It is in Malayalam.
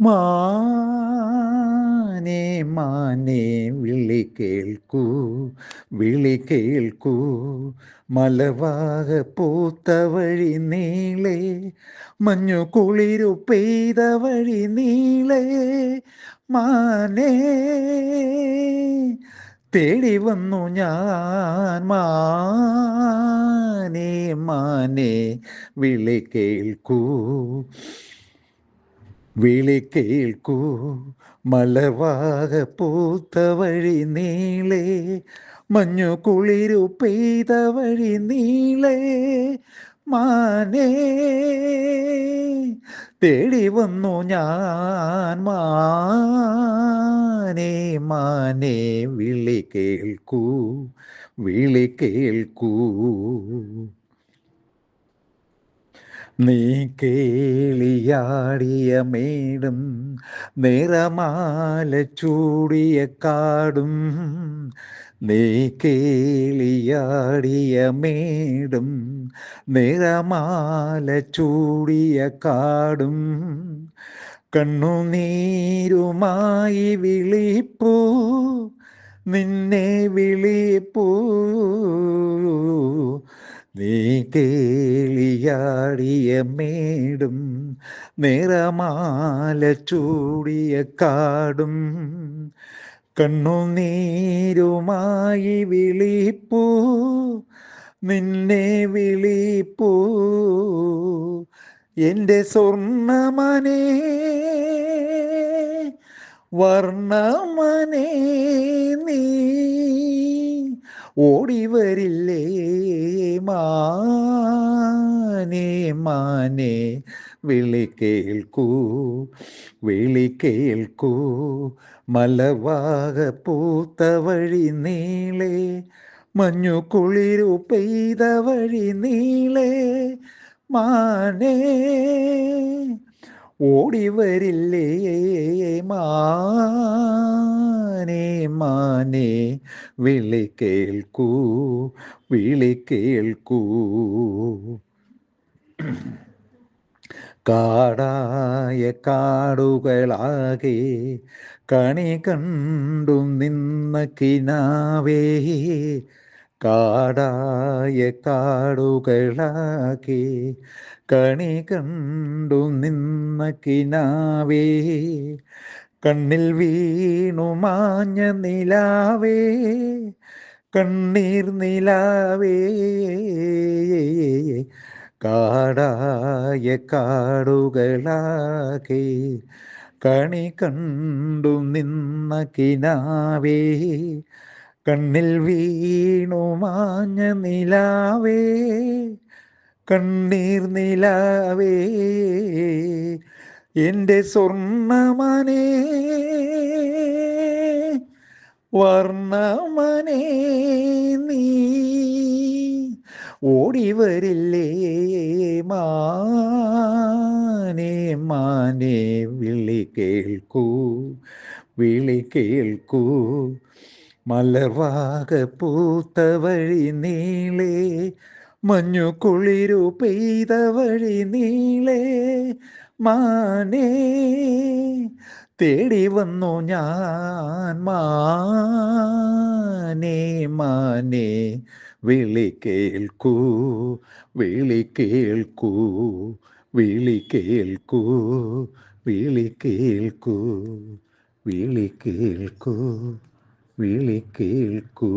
മാനേ മാനേ വിളി കേൾക്കൂ വിളി കേൾക്കൂ. മലവാക പൂത്ത വഴി നീളെ മഞ്ഞു കുളിരു പെയ്ത വഴി നീളെ. മാനേ തേടി വന്നു ഞാൻ. മാനേ മാനേ വിളി കേൾക്കൂ. വിളി കേൾക്കൂ മലവാക പൂത്ത വഴി നീളേ മഞ്ഞു കുളിരു പെയ്ത വഴി നീളേ മാനേ. തേടി വന്നു ഞാൻ മാനേ മാനേ. വിളി കേൾക്കൂ വിളി കേൾക്കൂ. നീ കേളിയാടിയ മേടും നിറമാല ചൂടിയ കാടും. നീ കേളിയാടിയ മേടും നിറമാല ചൂടിയ കാടും. കണ്ണുനീരുമായി വിളിപ്പൂ നിന്നെ വിളിപ്പൂ. നീ കേളിയാടിയ മേടും നിറമാല ചൂടിയ കാടും കണ്ണുനീരുമായി വിളിപ്പൂ നിന്നെ വിളിപ്പൂ. എന്റെ സ്വർണമനേ വർണമനേ നീ ഓടി വരില്ലേ മാനേ മാനേ വിളി കേൾക്കൂ വിളി കേൾക്കൂ. മലവാക പൂത്ത വഴി നീളെ മഞ്ഞു കുളിരു പെയ്ത വഴി നീളെ മാനേ. ഓടി വരില്ലേ മാനേ മാനേ വിളി കേൾക്കൂ വിളി കേൾക്കൂ. കാടായ കാടുകളാകെ കണി കണ്ടു നിന്ന കിനാവേ കാടായ കാടുകളാകെ കണി കണ്ടു നിന്ന കിനാവേ കണ്ണിൽ വീണു മാഞ്ഞ നിലാവേ കണ്ണീർ നിലാവേ കാടായ കാടുകളാകെ കണി കണ്ടു നിന്ന കിനാവേ കണ്ണിൽ വീണു മാഞ്ഞ നിലാവേ കണ്ണീർ നിലാവേ എന്റെ സ്വർണമനെ വർണമനെ നീ ഓടിവരില്ലേ മാനേ മാനേ വിളി കേൾക്കൂ വിളി കേൾക്കൂ. മലർവാക പൂത്ത വഴി നീളേ മഞ്ഞു കുളിരു പെയ്ത വഴി നീളേ മാനേ തേടി വന്നു ഞാൻ മാനേ മാനേ വിളി കേൾക്കൂ വിളി കേൾക്കൂ വിളി കേൾക്കൂ വിളി കേൾക്കൂ വിളി കേൾക്കൂ വിളി കേൾക്കൂ.